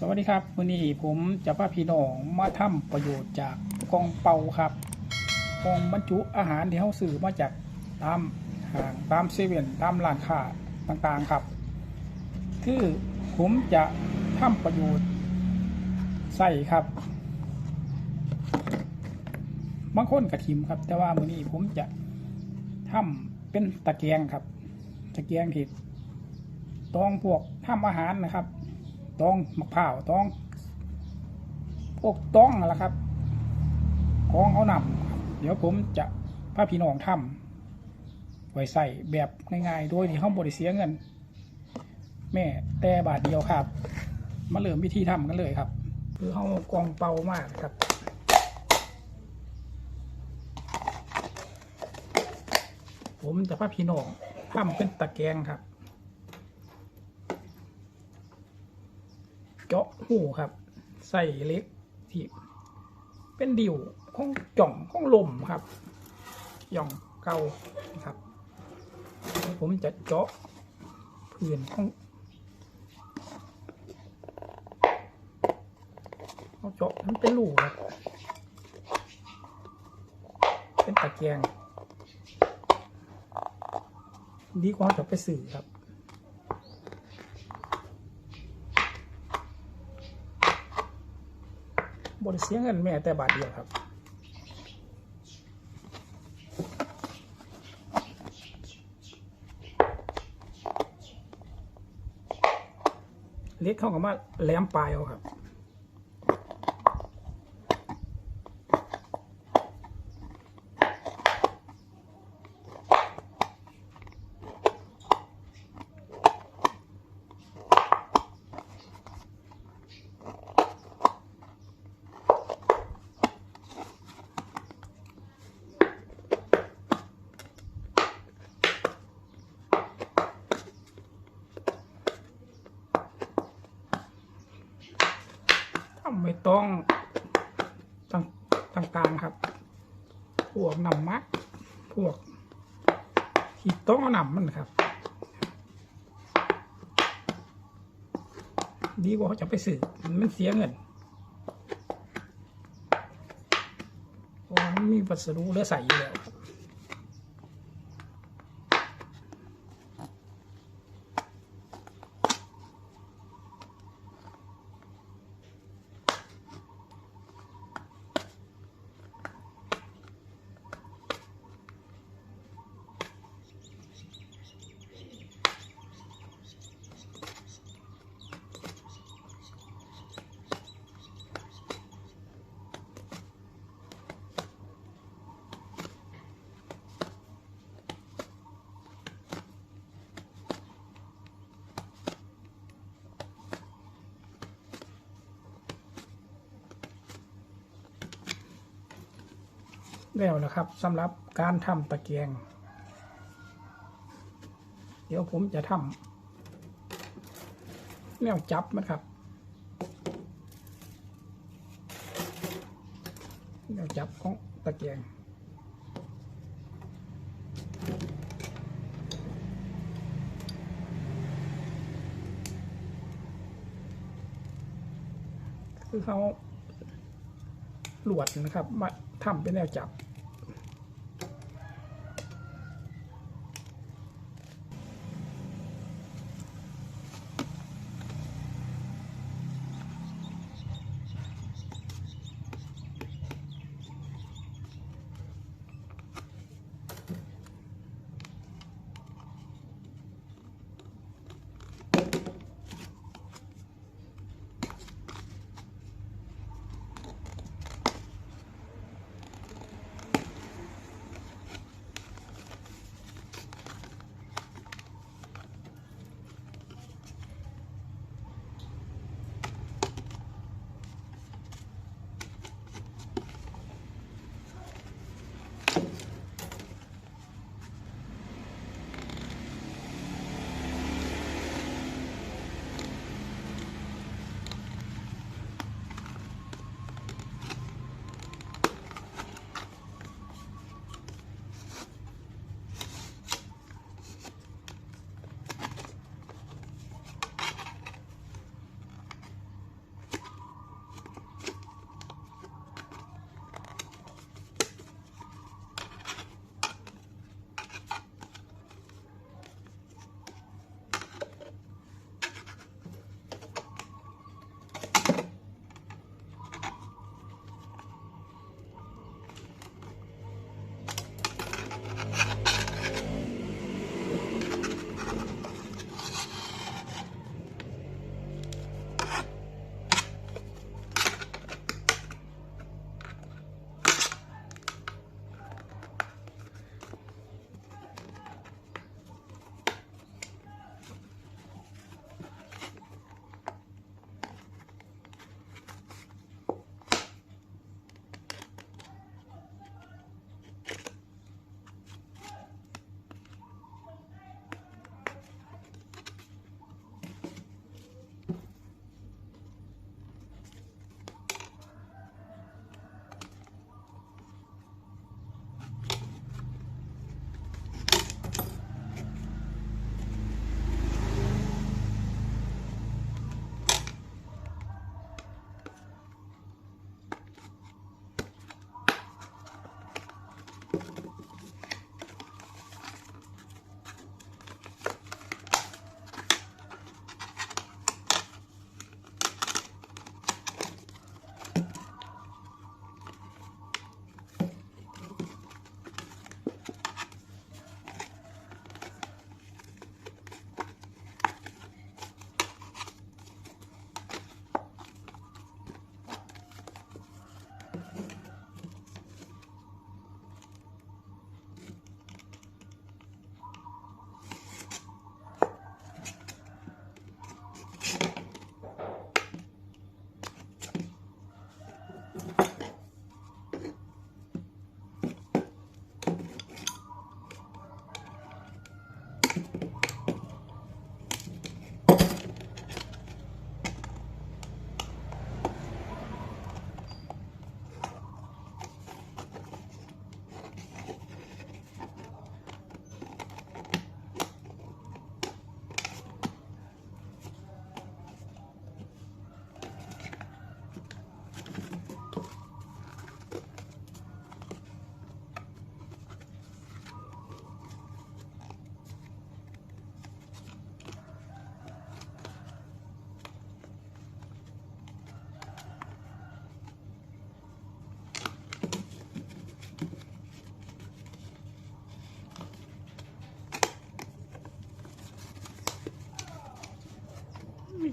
สวัสดีครับวันนี้ผมจะพาพี่น้องมาทำประโยชน์จากกองเป่าครับกองบรรจุอาหารที่เขาซื้อมาจากตามห้างตามเซเว่นตามร้านค้าต่างๆครับ คือผมจะทำประโยชน์ใส่ครับบางคนกระทิมครับ แต่ว่ามื้อนี้ผมจะทำเป็นตะแกรงครับ ตะแกรงที่ต้องพวกทำอาหารนะครับ ต้องมะพร้าวต้อง พวกต้องนั่นแหละครับ ของเอานำเดี๋ยวผมจะพาพี่น้องทำไว้ใส่แบบง่ายๆโดยที่เขาบริเสียเงิน แม่แต่บาทเดียวครับ มาเริ่มวิธีทำกันเลยครับ คือเขากองเป่ามากครับผมจะพาพี่น้องทำเป็นตะแกรงครับ เจาะ หูครับ ใส่เล็กที่เป็นดิวของจ่องของลมครับย่องเก่าครับ ผมจะเจาะพื้นของเอาเจาะมันเป็นรูครับ เป็นตะแกรงดีกว่าจะไปสื่อครับ บริเสียเงินแม่แต่บาทเดียวครับเล็กเข้ากับว่าแหลมปลายเอาครับ ไม่ต้องต่างตางๆครับ พวกน้ำมักพวกที่ต้องน้ำมันครับ ดีกว่าเขาจะไปสื่อมันเสียเงินเพราะว่ามันมีวัสดุเหลือใส่อยู่แล้วครับ แล้วนะครับสำหรับการทำตะเกียง เดี๋ยวผมจะทำแนวจับนะครับแนวจับของตะเกียงคือเขาหลวดนะครับ มาทำเป็นแนวจับ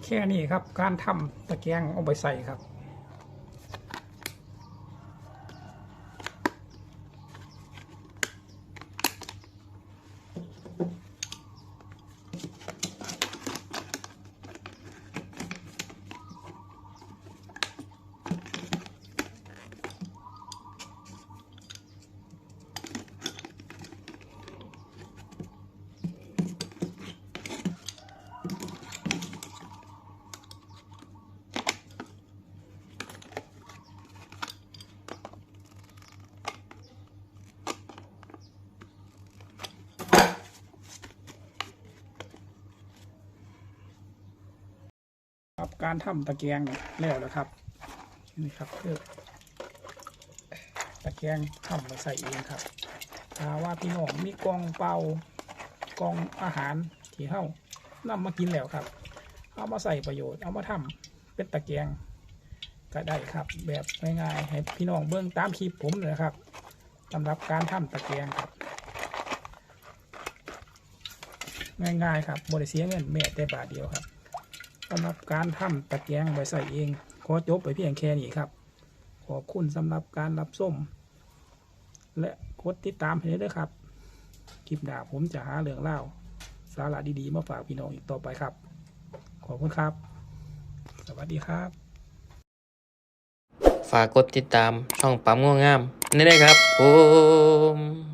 แค่นี้ครับ การทำตะแกรงเอาไปใส่ครับ การทำตะแกรงแล้วแล้วครับนี่ครับคือตะแกรงทำมาใส่เองครับถ้าว่าพี่น้องมีกองเปล่ากองอาหารที่เฮานำมากินแล้วครับ เอามาใส่ประโยชน์เอามาทำเป็นตะแกรงก็ได้ครับ แบบง่ายๆให้พี่น้องเบื้องตามคลิปผมเลยครับสำหรับการทำตะแกรงครับ ง่ายๆครับบริเสียเงินแม้แต่บาทเดียวครับำหรับการทำตะแกรงไว้ใส่เอง ขอจบไปเพียงแค่นี้ครับ ขอบคุณสำหรับการรับส้ม และกดติดตามให้ด้วยครับ คลิปหน้าผมจะหาเรื่องเล่า สาระดีๆ มาฝากพี่น้องอีกต่อไปครับ ขอบคุณครับ สวัสดีครับ ฝากกดติดตามช่องปั๊มง่วงงามนี่ได้ครับผม